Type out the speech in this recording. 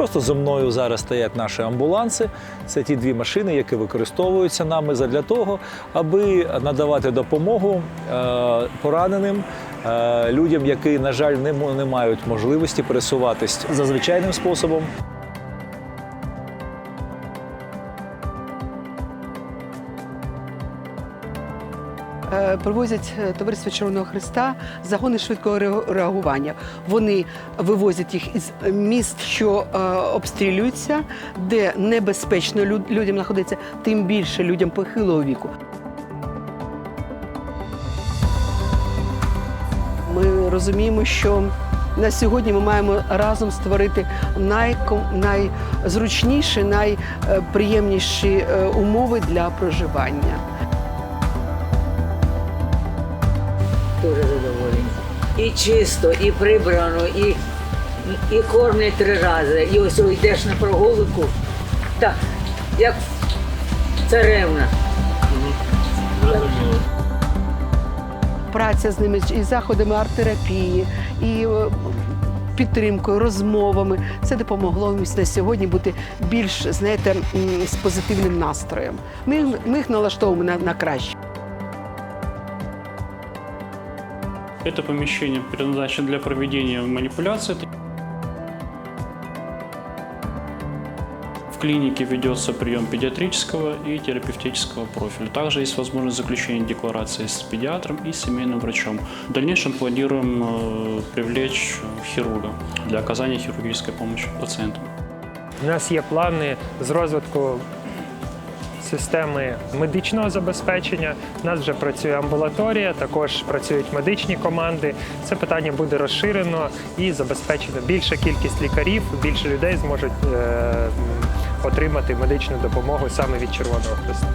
Просто зо мною зараз стоять наші амбуланси. Це ті дві машини, які використовуються нами для того, аби надавати допомогу е, пораненим. е, Людям, які, на жаль, не мають можливості пересуватись за звичайним способом. Привозять е, товариство Червоного Христа загони швидкого реагування. Вони вивозять їх із міст, що е, обстрілюються, де небезпечно люд- людям знаходиться, тим більше людям похилого віку. Ми розуміємо, що на сьогодні ми маємо разом створити найком- найзручніші, найприємніші е, умови для проживання. Дуже задоволені. І чисто, і прибрано, і, і кормлять три рази. І ось йдеш на прогулку. Так, як царевна. праця з ними і заходами арт-терапії, і е, підтримкою, розмовами. Це допомогло їм на сьогодні бути більш знаєте, з позитивним настроєм. Ми, їх- ми їх налаштовуємо на, на краще. Это помещение предназначено для проведения манипуляций. В клинике ведется прием педиатрического и терапевтического профиля. Также есть возможность заключения декларации с педиатром и семейным врачом. В дальнейшем планируем э, привлечь хирурга для оказания хирургической помощи пациентам. У нас є плани з розвитку системи медичного забезпечення. У нас вже працює амбулаторія, також працюють медичні команди. Це питання буде розширено і забезпечено більша кількість лікарів, більше людей зможуть е, отримати медичну допомогу саме від Червоного Христа.